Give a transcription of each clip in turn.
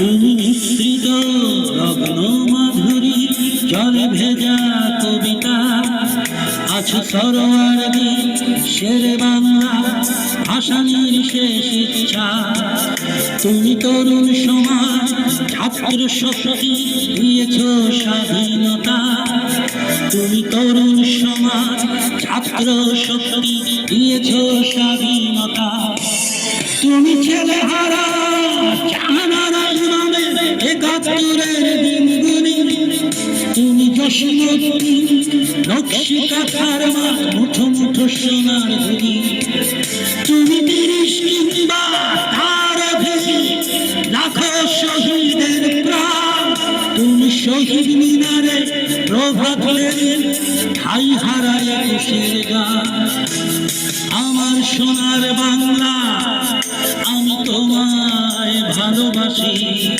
মিশ্রিত রগ্ন মাধুরী জলে ভেজা কবিতা। আছো সরোয়ার শের বাংলা ভাষানির শেষ ইচ্ছা। তুমি তরুণ সমাজ, ছাত্র শক্তি, দিয়েছ স্বাধীনতা। তুমি তরুণ সমাজ, ছাত্র শক্তি, দিয়েছ স্বাধীনতা। তুমি ছেলে হারা ইমামে তুমি জশমতি নকশিকা খারমা মুঠো মুঠো সোনার তুমি তিরিশ কিংবা তার অধিক লাখো শহীদের প্রাণ। তুমি শহীদ মিনারে প্রভাত ঠাই হারায় গান? আমার সোনার বাংলা, আমি তোমায় ভালোবাসি।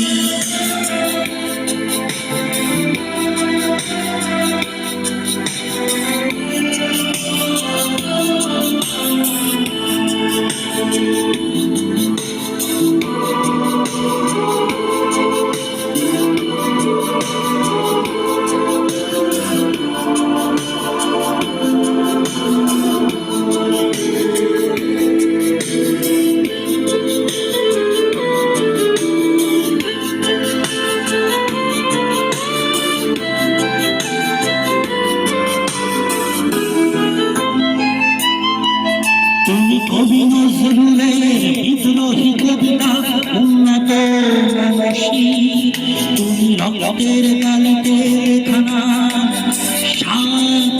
রক্তের কালিতে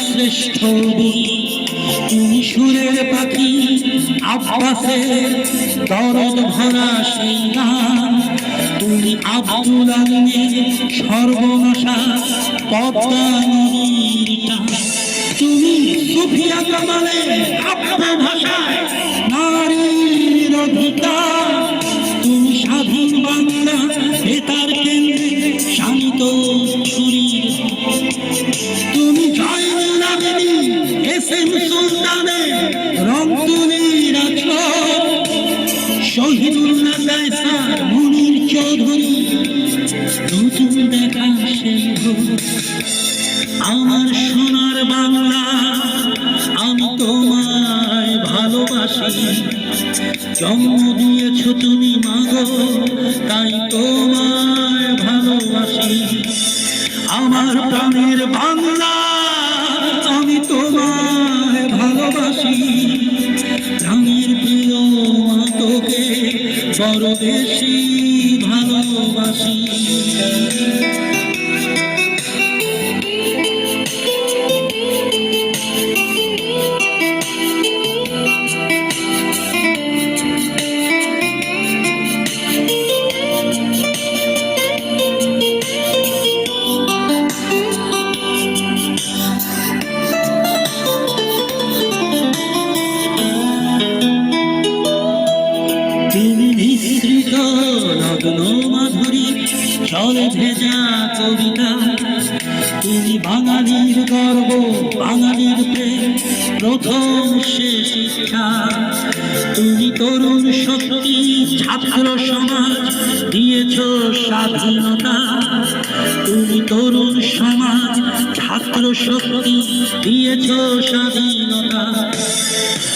শ্রেষ্ঠ সুরের পাখি আব্বাসের দরদ ভরা সেই গান তুমি আব্দুল আলমের সর্বনাশা পদ্মা তুমি সুফিয়া কামালের কাব্য ভাষায় চৌধুরী আমার সোনার বাংলা, আমি তোমায় ভালোবাসি। জন্ম দিয়েছ তুমি মাগো, তাই তোমায় ভালোবাসি। আমার প্রাণের বাংলা বেশি ভালোবাসি। তুমি বাঙালির গর্ব, বাঙালির প্রেম? প্রথম ইচ্ছা তুমি তরুণ শক্তি, ছাত্র সমাজ, দিয়েছ স্বাধীনতা। তুমি তরুণ সমাজ, ছাত্র শক্তি, দিয়েছ স্বাধীনতা।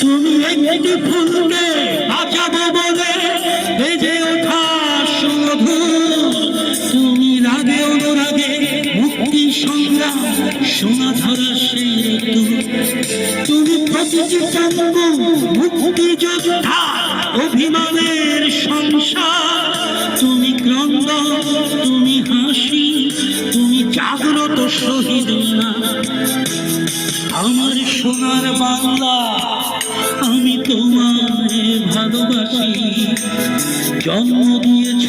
তুমি একটি ফুলকে বাঁচাবো বলে তুমি তুমি হাসি, তুমি জাগ্রত আমার সোনার বাংলা, আমি তোমায় ভালোবাসি। জন্ম দিয়েছ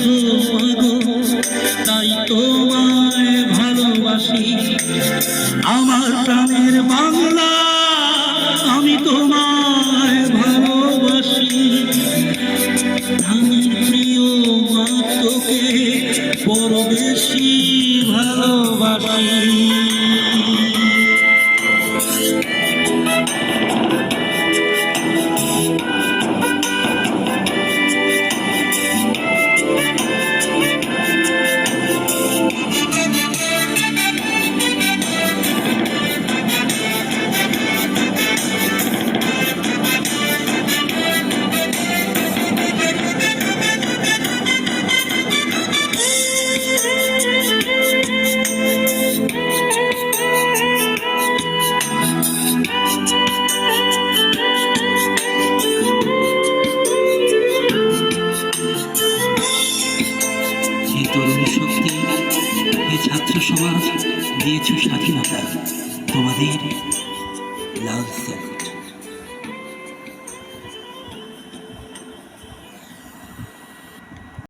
তাই তোমায় ভালোবাসি। আমার প্রাণের বাংলা আমি তোমায় ভালোবাসি। আমি প্রিয় মা তোকে বড় বেশি ভালোবাসি। ছাত্র সমাজ দিয়েছ স্বাধীনতা। তোমাদের লাল স্যার।